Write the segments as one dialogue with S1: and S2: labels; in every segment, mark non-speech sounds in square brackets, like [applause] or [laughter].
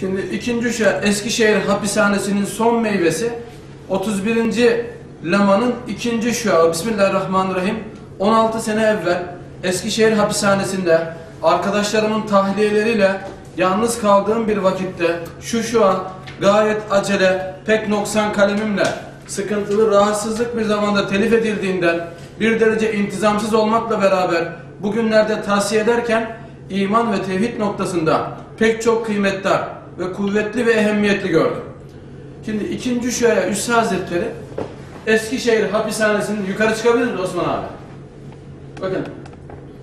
S1: Şimdi ikinci şu Eskişehir hapishanesinin son meyvesi 31. Lama'nın ikinci şuağı Bismillahirrahmanirrahim 16 sene evvel Eskişehir hapishanesinde arkadaşlarımın tahliyeleriyle yalnız kaldığım bir vakitte şu şu an gayet acele pek noksan kalemimle sıkıntılı rahatsızlık bir zamanda telif edildiğinden bir derece intizamsız olmakla beraber bugünlerde tavsiye ederken iman ve tevhid noktasında pek çok kıymetli ve kuvvetli ve ehemmiyetli gördüm. Şimdi ikinci şuaya Üssü Hazretleri Eskişehir hapishanesinin yukarı çıkabilir mi Osman abi? Bakın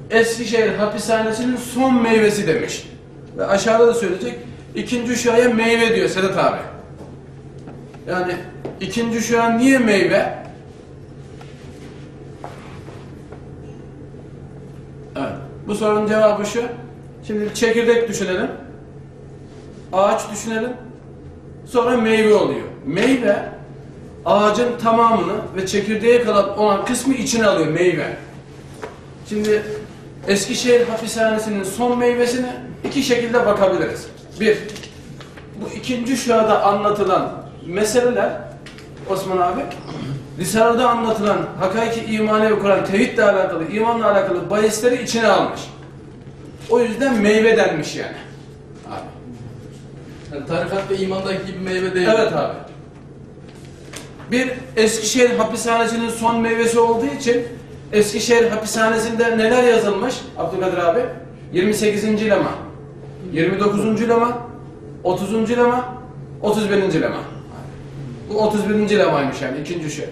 S1: Eskişehir hapishanesinin son meyvesi demiş. Ve aşağıda da söyleyecek. ikinci şuaya meyve diyor Sedat abi. Yani ikinci şua niye meyve? Evet. Bu sorunun cevabı şu. Şimdi çekirdek düşünelim. Ağaç düşünelim. Sonra meyve oluyor. Meyve ağacın tamamını ve çekirdeğe kalan olan kısmı içine alıyor meyve. Şimdi Eskişehir hapishanesinin son meyvesine iki şekilde bakabiliriz. Bir, bu ikinci şuada anlatılan meseleler Osman abi Risale'de anlatılan hakaiki imane ve Kur'an tevhidle alakalı, imanla alakalı bahisleri içine almış. O yüzden meyve denmiş yani. Abi.
S2: Yani tarikat ve imandaki gibi meyve değil.
S1: Evet abi. Bir Eskişehir hapishanesinin son meyvesi olduğu için Eskişehir hapishanesinde neler yazılmış Abdülkadir abi? 28. lema, 29. lema, 30. lema, 31. lema. Bu 31. lemaymış yani ikinci şey.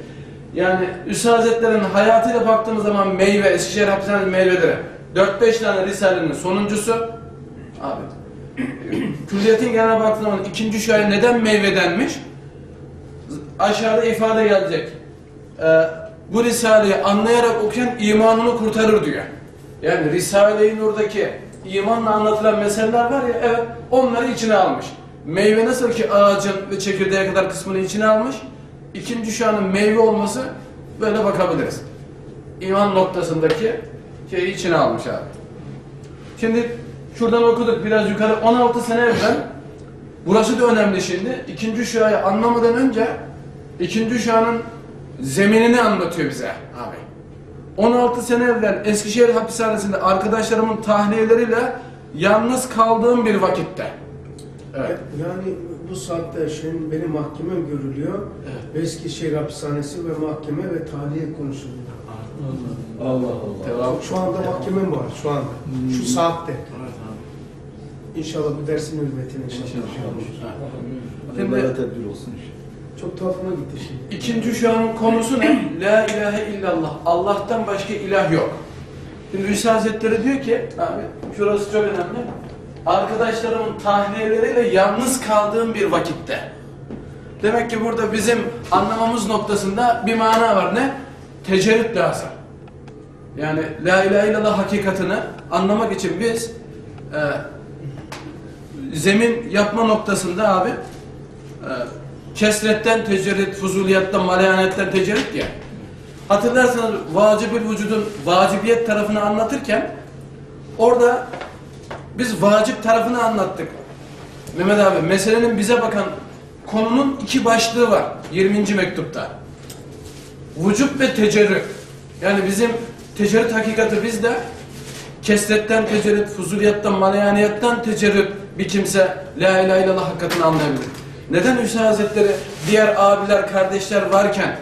S1: Yani Üstad Hazretleri'nin hayatıyla baktığımız zaman meyve, Eskişehir hapishanesi meyveleri. 4-5 tane Risale'nin sonuncusu. Abi. Külliyetin genel baktığımız zaman ikinci şuaya neden meyve denmiş? Aşağıda ifade gelecek. Ee, bu Risale'yi anlayarak okuyan imanını kurtarır diyor. Yani Risale-i Nur'daki imanla anlatılan meseleler var ya evet onları içine almış. Meyve nasıl ki ağacın ve çekirdeğe kadar kısmını içine almış. İkinci şuanın meyve olması böyle bakabiliriz. İman noktasındaki şeyi içine almış abi. Şimdi şuradan okuduk biraz yukarı 16 sene evvel burası da önemli şimdi. İkinci şuayı anlamadan önce ikinci şuanın zeminini anlatıyor bize abi. 16 sene evvel Eskişehir hapishanesinde arkadaşlarımın tahliyeleriyle yalnız kaldığım bir vakitte. Evet.
S3: Yani bu saatte şimdi benim mahkemem görülüyor. Eskişehir hapishanesi ve mahkeme ve tahliye konuşuluyor.
S2: Allah Allah.
S1: Devam.
S3: Şu anda mahkemem var şu anda. Şu saatte. İnşallah bu dersin hürmetine inşallah.
S1: Şimdi
S4: tedbir olsun inşallah.
S3: Çok tuhafıma gitti şimdi.
S1: ikinci şuanın konusu ne? La ilahe illallah. Allah'tan başka ilah yok. Şimdi Hüsnü Hazretleri diyor ki, abi şurası çok önemli. Arkadaşlarımın tahliyeleriyle yalnız kaldığım bir vakitte. Demek ki burada bizim anlamamız noktasında bir mana var. Ne? Tecerrüt lazım. Yani La ilahe illallah hakikatini anlamak için biz e, zemin yapma noktasında abi e, kesretten tecerrüt, fuzuliyattan, malayanetten tecerrüt ya. Hatırlarsanız vacibül vücudun vacibiyet tarafını anlatırken orada biz vacip tarafını anlattık. Mehmet abi meselenin bize bakan konunun iki başlığı var 20. mektupta. Vücut ve tecerrüt. Yani bizim tecerrüt hakikati bizde kesretten tecerrüt, fuzuliyattan, malayaniyattan tecerrüt bir kimse la ilahe illallah hakikatini anlayabilir. Neden Hüseyin Hazretleri diğer abiler, kardeşler varken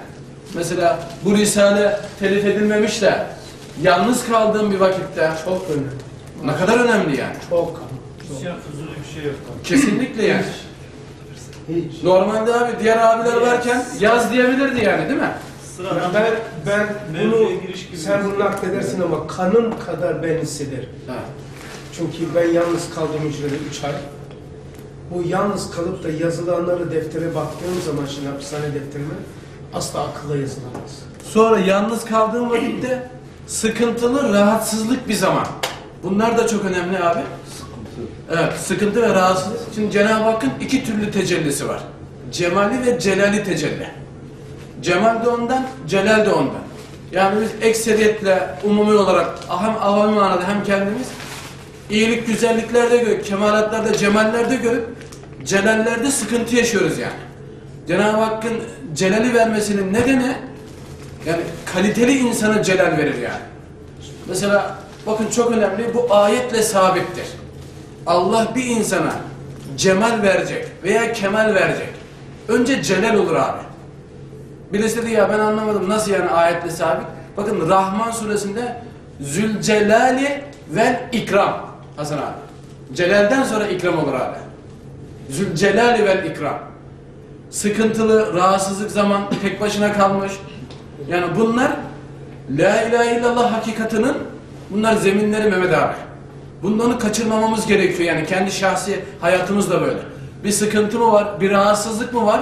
S1: mesela bu risale telif edilmemiş de yalnız kaldığım bir vakitte
S3: Çok önemli.
S1: ne kadar önemli yani.
S3: Çok.
S5: Fuzuli bir şey yok.
S1: Kesinlikle yani.
S3: Hiç.
S1: Normalde abi diğer abiler varken yaz diyebilirdi yani değil mi?
S5: Sıra
S3: Ya ben ben bunu
S5: giriş gibi
S3: sen bunu nakledersin ama kanım kadar ben hissederim.
S1: Evet.
S3: Çünkü ben yalnız kaldım hücrede 3 ay. Bu yalnız kalıp da yazılanları deftere baktığım zaman şimdi hapishane defterine asla akılla yazılamaz.
S1: Sonra yalnız kaldığım vakitte sıkıntılı, rahatsızlık bir zaman. Bunlar da çok önemli abi. Evet, sıkıntı ve rahatsızlık. Şimdi Cenab-ı Hakk'ın iki türlü tecellisi var. Cemali ve celali tecelli. Cemal de ondan, celal de ondan. Yani biz ekseriyetle, umumi olarak hem avami manada hem kendimiz iyilik, güzelliklerde görüp, kemalatlarda, cemallerde görüp celallerde sıkıntı yaşıyoruz yani. Cenab-ı Hakk'ın celali vermesinin nedeni yani kaliteli insana celal verir yani. Mesela bakın çok önemli bu ayetle sabittir. Allah bir insana cemal verecek veya kemal verecek. Önce celal olur abi. Birisi dedi ya ben anlamadım nasıl yani ayetle sabit? Bakın Rahman suresinde Zülcelali vel ikram Hasan abi. Celalden sonra ikram olur abi. Zülcelali vel ikram. Sıkıntılı, rahatsızlık zaman tek başına kalmış. Yani bunlar La ilahe illallah hakikatinin bunlar zeminleri Mehmet abi. Bunları kaçırmamamız gerekiyor yani kendi şahsi hayatımız da böyle. Bir sıkıntı mı var, bir rahatsızlık mı var?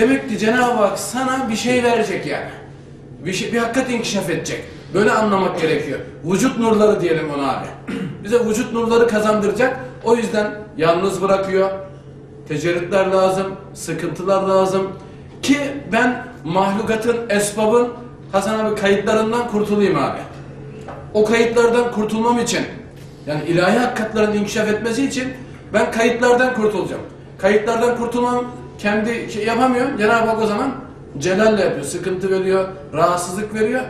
S1: Demek ki Cenab-ı Hak sana bir şey verecek yani. Bir, şey, bir hakikat inkişaf edecek. Böyle anlamak gerekiyor. Vücut nurları diyelim ona abi. [clears throat] Bize vücut nurları kazandıracak. O yüzden yalnız bırakıyor. Tecerrütler lazım, sıkıntılar lazım. Ki ben mahlukatın, esbabın Hasan abi kayıtlarından kurtulayım abi. O kayıtlardan kurtulmam için yani ilahi hakikatlerin inkişaf etmesi için ben kayıtlardan kurtulacağım. Kayıtlardan kurtulmam kendi şey yapamıyor. Cenab-ı Hak o zaman celalle yapıyor. Sıkıntı veriyor, rahatsızlık veriyor.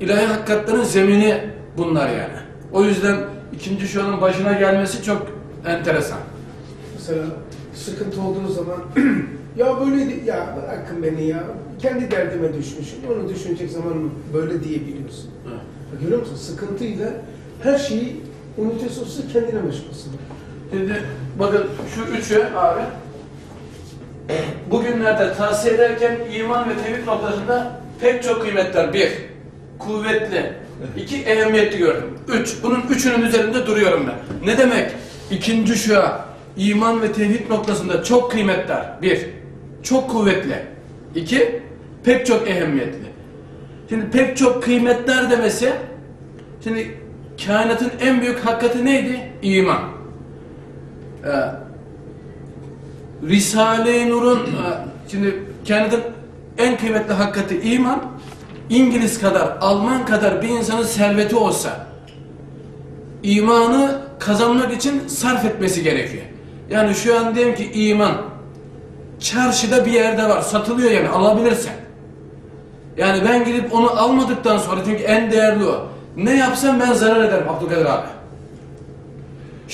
S1: İlahi hakikatlerin zemini bunlar yani. O yüzden ikinci şuanın başına gelmesi çok enteresan.
S3: Mesela sıkıntı olduğu zaman [clears throat] ya böyle ya bırakın beni ya kendi derdime düşmüşüm. Onu düşünecek zaman böyle diyebiliyorsun.
S1: Evet.
S3: Görüyor musun? Sıkıntıyla her şeyi unutuyorsun kendine meşgulsün.
S1: Şimdi bakın şu üçü abi bugünlerde tavsiye ederken iman ve tevhid noktasında pek çok kıymetler. Bir, kuvvetli. iki ehemmiyetli gördüm. Üç, bunun üçünün üzerinde duruyorum ben. Ne demek? İkinci şu iman ve tevhid noktasında çok kıymetler. Bir, çok kuvvetli. İki, pek çok ehemmiyetli. Şimdi pek çok kıymetler demesi, şimdi kainatın en büyük hakikati neydi? İman. Ee, Risale-i Nur'un e, şimdi kainatın en kıymetli hakikati iman. İngiliz kadar, Alman kadar bir insanın serveti olsa imanı kazanmak için sarf etmesi gerekiyor. Yani şu an diyelim ki iman çarşıda bir yerde var, satılıyor yani alabilirsen. Yani ben gidip onu almadıktan sonra çünkü en değerli o. Ne yapsam ben zarar ederim Abdülkadir abi.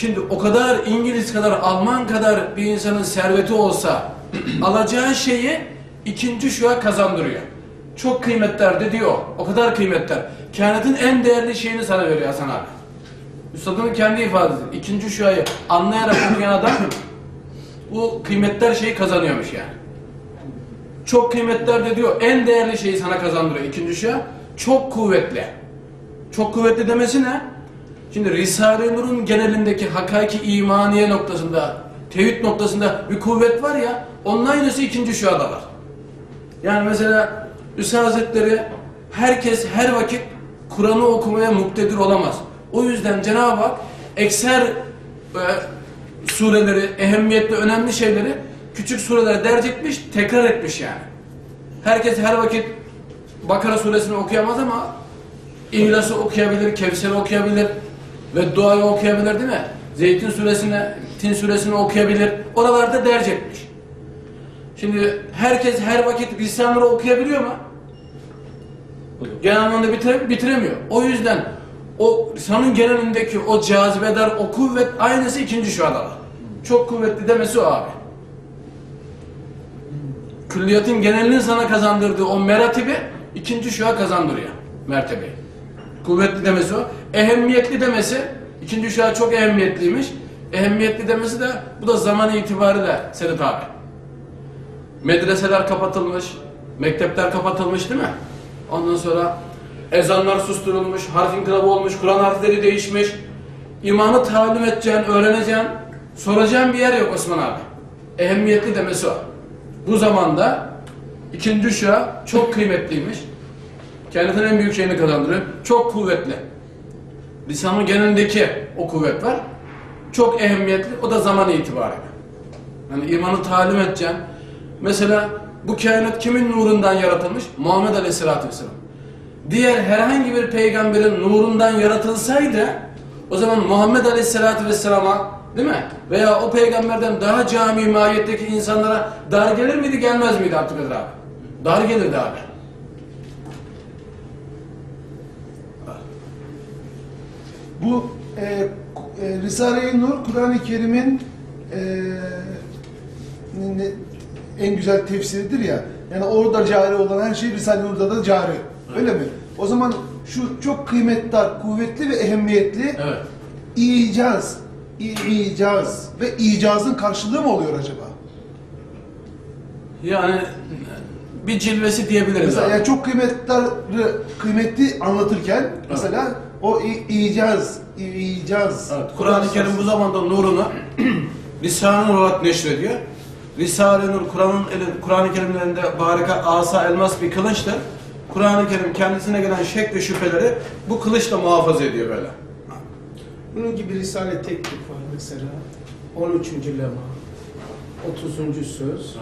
S1: Şimdi o kadar İngiliz kadar, Alman kadar bir insanın serveti olsa [clears throat] alacağı şeyi ikinci şua kazandırıyor. Çok kıymetler diyor. O kadar kıymetler. Kainatın en değerli şeyini sana veriyor Hasan abi. Üstadın kendi ifadesi. İkinci şuayı anlayarak okuyan adam [clears throat] bu kıymetler şeyi kazanıyormuş yani. Çok kıymetler de diyor en değerli şeyi sana kazandırıyor ikinci şua. Çok kuvvetli. Çok kuvvetli demesi ne? Şimdi Risale-i Nur'un genelindeki hakiki imaniye noktasında, tevhid noktasında bir kuvvet var ya, onun aynısı ikinci şuada var. Yani mesela Üstad Hazretleri herkes her vakit Kur'an'ı okumaya muktedir olamaz. O yüzden Cenab-ı Hak ekser e, sureleri, ehemmiyetli önemli şeyleri küçük surelere derc etmiş, tekrar etmiş yani. Herkes her vakit Bakara suresini okuyamaz ama İhlas'ı okuyabilir, Kevser'i okuyabilir ve duayı okuyabilir değil mi? Zeytin suresini, Tin suresini okuyabilir. Oralarda derc etmiş. Şimdi herkes her vakit Risale'leri okuyabiliyor mu? Genel bitire, bitiremiyor. O yüzden o Risale'nin genelindeki o cazibedar, o kuvvet aynısı ikinci şu var. Çok kuvvetli demesi o abi. Külliyatın genelinin sana kazandırdığı o meratibi ikinci şua kazandırıyor mertebeyi. Kuvvetli demesi o. Ehemmiyetli demesi ikinci şua çok ehemmiyetliymiş. Ehemmiyetli demesi de bu da zaman itibariyle Sedat abi. Medreseler kapatılmış, mektepler kapatılmış değil mi? Ondan sonra ezanlar susturulmuş, harf inkılabı olmuş, Kur'an harfleri değişmiş. İmanı talim edeceğin, öğreneceğin, soracağın bir yer yok Osman abi. Ehemmiyetli demesi o. Bu zamanda ikinci şua çok kıymetliymiş. Kendisinin en büyük şeyini kazandırıyor. Çok kuvvetli. Lisanın genelindeki o kuvvet var. Çok ehemmiyetli. O da zaman itibariyle. Yani imanı talim edeceksin. Mesela bu kainat kimin nurundan yaratılmış? Muhammed Aleyhisselatü Vesselam. Diğer herhangi bir peygamberin nurundan yaratılsaydı o zaman Muhammed Aleyhisselatü Vesselam'a Değil mi? Veya o peygamberden daha cami mahiyetteki insanlara dar gelir miydi gelmez miydi Abdülkadir abi? Dar gelirdi abi.
S4: Bu e, e, Risale-i Nur, Kur'an-ı Kerim'in e, en güzel tefsiridir ya. Yani orada cari olan her şey Risale-i Nur'da da cari. Öyle mi? O zaman şu çok kıymetli, kuvvetli ve ehemmiyetli
S1: Evet.
S4: icaz, icaz ve icazın karşılığı mı oluyor acaba?
S1: Yani bir cilvesi diyebiliriz
S4: Mesela
S1: abi.
S4: yani çok kıymetli kıymetli anlatırken mesela o i- icaz, icaz.
S1: Evet, Kur'an-ı Kerim bu zamanda nurunu [clears throat] Risale-i Nur olarak neşrediyor. Risale-i Nur Kur'an'ın eli- Kur'an-ı Kerim'in elinde harika asa elmas bir kılıçtır. Kur'an-ı Kerim kendisine gelen şek ve şüpheleri bu kılıçla muhafaza ediyor böyle.
S3: Bunun gibi Risale tek tip var mesela. 13. lema, 30. söz,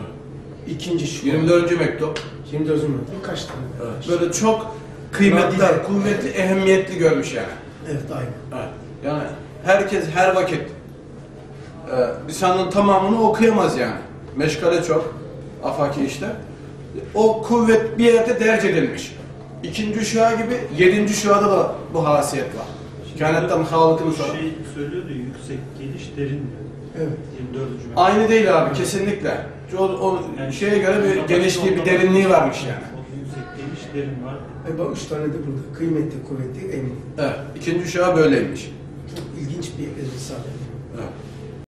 S3: ikinci şu.
S1: 24. mektup.
S3: 24. mektup kaç tane? Evet.
S1: Böyle çok kıymetli,
S3: Nadide.
S1: kuvvetli, ehemmiyetli görmüş yani.
S3: Evet aynı.
S1: Evet. Yani herkes her vakit e, lisanın tamamını okuyamaz yani. Meşgale çok, afaki işte. O kuvvet bir yerde derc edilmiş. İkinci şua gibi yedinci şuada da bu hasiyet var. Kainattan Halık'ın sonra.
S5: Şey söylüyordu yüksek geliş derin diyor.
S3: Evet.
S5: 24. metre.
S1: Aynı değil abi kesinlikle. O, o
S5: Yani
S1: şeye göre bir genişliği, bir derinliği varmış yani.
S5: O yüksek geliş derin var.
S3: E bak üç tane de burada. Kıymetli, kuvvetli, emin.
S1: Evet, ikinci şua böyleymiş.
S3: Çok ilginç bir risale.